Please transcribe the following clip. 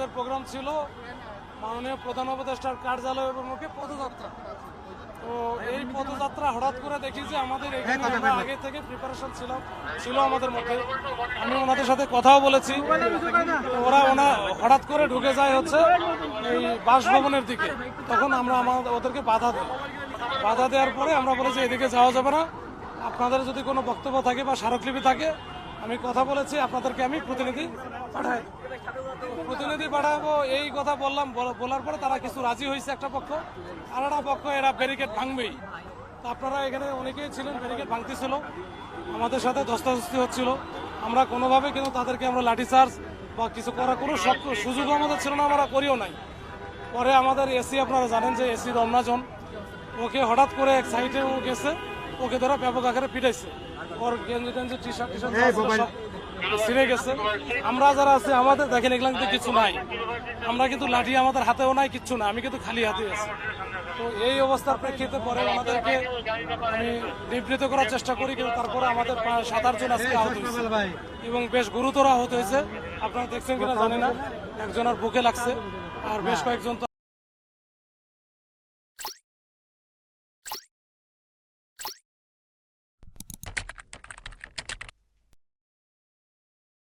আমাদের প্রোগ্রাম ছিল মাননীয় প্রধান উপদেষ্টার কার্যালয় অভিমুখে পদযাত্রা। তো এই পদযাত্রা হঠাৎ করে দেখি যে আমাদের এখানে আমরা আগে থেকে প্রিপারেশন ছিল ছিল আমাদের মধ্যে। আমি ওনাদের সাথে কথাও বলেছি। ওরা ওনা হঠাৎ করে ঢুকে যায় হচ্ছে এই বাসভবনের দিকে। তখন আমরা আমাদের ওদেরকে বাধা দিই। বাধা দেওয়ার পরে আমরা বলেছি এদিকে যাওয়া যাবে না। আপনাদের যদি কোনো বক্তব্য থাকে বা স্মারকলিপি থাকে আমি কথা বলেছি, আপনাদেরকে আমি প্রতিনিধি পাঠাই। প্রতিনিধি পাঠাবো, এই কথা বললাম, বল- বলার পরে তারা কিছু রাজি হয়েছে একটা পক্ষ। আর একটা পক্ষ এরা ব্যারিকেড ভাঙবেই। তো আপনারা এখানে অনেকেই ছিলেন ব্যারিকেড ভাঙতেছিল। আমাদের সাথে ধস্তাধস্তি হচ্ছিল। আমরা কোনোভাবে কিন্তু তাদেরকে আমরা লাঠিচার্জ বা কিছু করার কোনো সুযোগও আমাদের ছিল না, আমরা করিও নাই। পরে আমাদের এসি, আপনারা জানেন যে এসি রমনাজন, ওকে হঠাৎ করে এক সাইডে ও গেছে। ওকে ধরে ব্যাপক আকারে পিটাইছে। ওর গেঞ্জি টেঞ্জি টি শার্ট টি শার্ট ছিঁড়ে গেছে। আমরা যারা আছে আমাদের দেখেন এগুলা কিন্তু কিছু নাই। আমরা কিন্তু লাঠি আমাদের হাতেও নাই কিচ্ছু না আমি কিন্তু খালি হাতে আছি। তো এই অবস্থার প্রেক্ষিতে পরে আমাদেরকে আমি নিবৃত করার চেষ্টা করি কিন্তু তারপরে আমাদের সাত আটজন আজকে আহত হয়েছে। এবং বেশ গুরুতর আহত হয়েছে। আপনারা দেখছেন কিনা জানি না। একজনের বুকে লাগছে। আর বেশ কয়েকজন তো